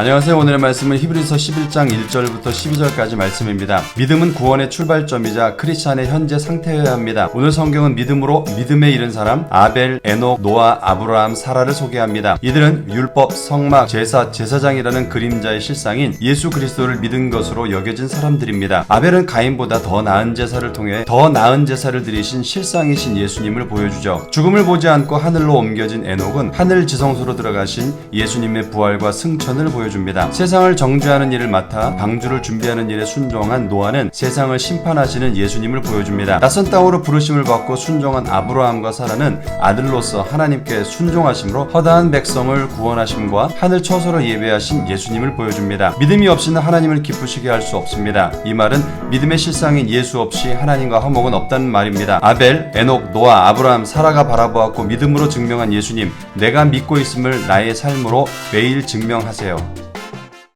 안녕하세요. 오늘의 말씀은 히브리서 11장 1절부터 12절까지 말씀입니다. 믿음은 구원의 출발점이자 크리스찬의 현재 상태여야 합니다. 오늘 성경은 믿음으로 믿음에 이른 사람 아벨, 에녹, 노아, 아브라함, 사라를 소개합니다. 이들은 율법, 성막, 제사, 제사장이라는 그림자의 실상인 예수 그리스도를 믿은 것으로 여겨진 사람들입니다. 아벨은 가인보다 더 나은 제사를 통해 더 나은 제사를 드리신 실상이신 예수님을 보여주죠. 죽음을 보지 않고 하늘로 옮겨진 에녹은 하늘 지성소로 들어가신 예수님의 부활과 승천을 보여 줍니다. 세상을 정죄하는 일을 맡아 방주를 준비하는 일에 순종한 노아는 세상을 심판하시는 예수님을 보여줍니다. 낯선 땅으로 부르심을 받고 순종한 아브라함과 사라는 아들로서 하나님께 순종하심으로 허다한 백성을 구원하심과 하늘 처소로 예배하신 예수님을 보여줍니다. 믿음이 없이는 하나님을 기쁘시게 할 수 없습니다. 이 말은 믿음의 실상인 예수 없이 하나님과 화목은 없다는 말입니다. 아벨, 에녹, 노아, 아브라함, 사라가 바라보았고 믿음으로 증명한 예수님, 내가 믿고 있음을 나의 삶으로 매일 증명하세요.